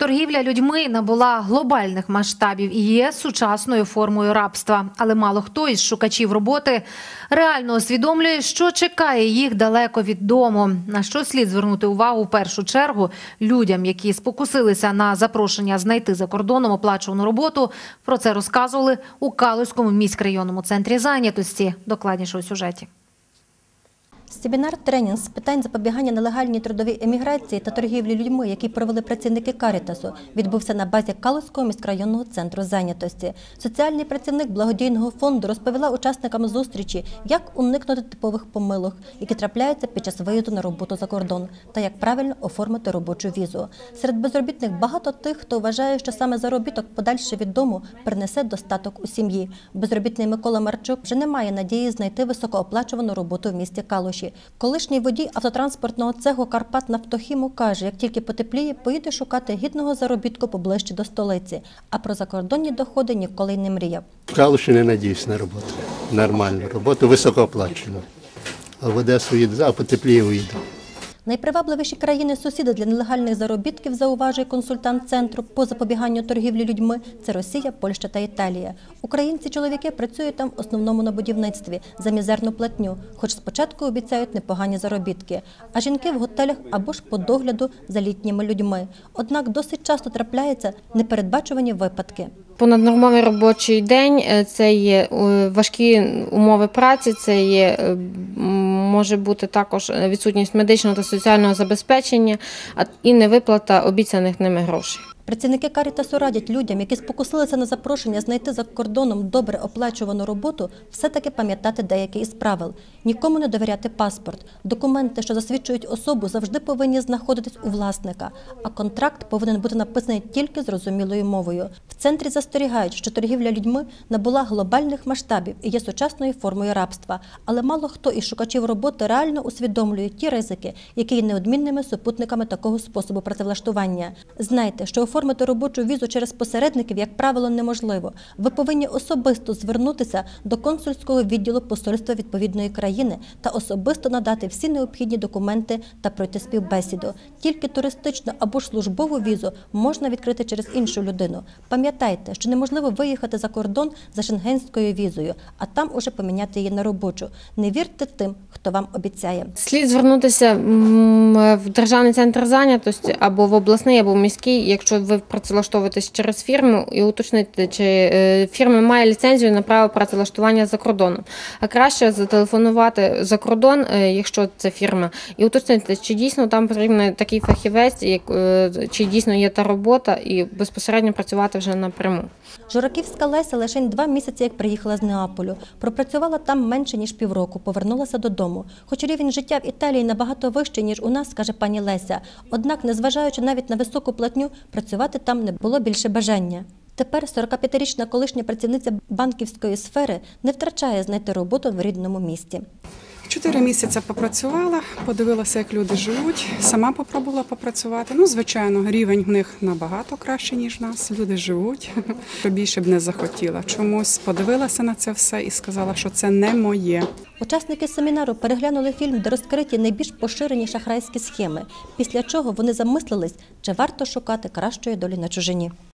Торгівля людьми набула глобальних масштабів і є сучасною формою рабства. Але мало хто із шукачів роботи реально усвідомлює, що чекає їх далеко від дому. На що слід звернути увагу в першу чергу людям, які спокусилися на запрошення знайти за кордоном оплачувану роботу. Про це розказували у Калузькому міськрайонному центрі зайнятості. Докладніше у сюжеті. Семінар-тренінг з питань запобігання нелегальній трудовій еміграції та торгівлі людьми, який провели працівники Карітасу, відбувся на базі Калузького міськрайонного центру зайнятості. Соціальний працівник благодійного фонду розповіла учасникам зустрічі, як уникнути типових помилок, які трапляються під час виїзду на роботу за кордон, та як правильно оформити робочу візу. Серед безробітних багато тих, хто вважає, що саме заробіток подальше від дому принесе достаток у сім'ї. Безробітний Микола Марчук вже не має надії знайти високооплачувану роботу в місті Калуші. Колишній водій автотранспортного цеху Карпат Нафтохіму каже, як тільки потепліє, поїде шукати гідного заробітку поближче до столиці. А про закордонні доходи ніколи не мріяв. В Калуші не надіюсь на роботу. Нормальну роботу, високооплачену. А в Одесу їду, а потепліє уїду. Найпривабливіші країни сусіди для нелегальних заробітків, зауважує консультант центру по запобіганню торгівлі людьми. Це Росія, Польща та Італія. Українці-чоловіки працюють там в основному на будівництві за мізерну платню, хоч спочатку обіцяють непогані заробітки. А жінки в готелях або ж по догляду за літніми людьми. Однак досить часто трапляються непередбачувані випадки. Понаднормовий робочий день е, це є е, важкі умови праці, це є е, може бути також відсутність медичного та соціального забезпечення і невиплата обіцяних ними грошей. Працівники Карітасу радять людям, які спокусилися на запрошення знайти за кордоном добре оплачувану роботу, все-таки пам'ятати деякі із правил. Нікому не довіряти паспорт. Документи, що засвідчують особу, завжди повинні знаходитись у власника, а контракт повинен бути написаний тільки зрозумілою мовою. В центрі застерігають, що торгівля людьми набула глобальних масштабів і є сучасною формою рабства. Але мало хто із шукачів роботи реально усвідомлює ті ризики, які є неодмінними супутниками такого способу працевлаштування. Знайте, що оформити робочу візу через посередників, як правило, неможливо. Ви повинні особисто звернутися до консульського відділу посольства відповідної країни та особисто надати всі необхідні документи та пройти співбесіду. Тільки туристичну або службову візу можна відкрити через іншу людину. Пам'ятайте, що неможливо виїхати за кордон за шенгенською візою, а там уже поміняти її на робочу. Не вірте тим, хто вам обіцяє. Слід звернутися в державний центр зайнятості або в обласний, або в міський, якщо ви працевлаштовуєтесь через фірму, і уточнити, чи е, фірма має ліцензію на право працевлаштування за кордоном. А краще зателефонувати за кордон, е, якщо це фірма, і уточнити, чи дійсно там потрібен такий фахівець, е, чи дійсно є та робота, і безпосередньо працювати вже напряму. Жураківська Леся лише два місяці, як приїхала з Неаполю. Пропрацювала там менше ніж півроку, повернулася додому. Хоч рівень життя в Італії набагато вищий, ніж у нас, каже пані Леся. Однак, незважаючи навіть на високу платню, працювати там не було більше бажання. Тепер 45-річна колишня працівниця банківської сфери не втрачає знайти роботу в рідному місті. Чотири місяці попрацювала, подивилася, як люди живуть. Сама попробувала попрацювати. Ну, звичайно, рівень в них набагато краще, ніж в нас. Люди живуть. Більше б не захотіла. Чомусь подивилася на це все і сказала, що це не моє. Учасники семінару переглянули фільм, де розкриті найбільш поширені шахрайські схеми, після чого вони замислились, чи варто шукати кращої долі на чужині.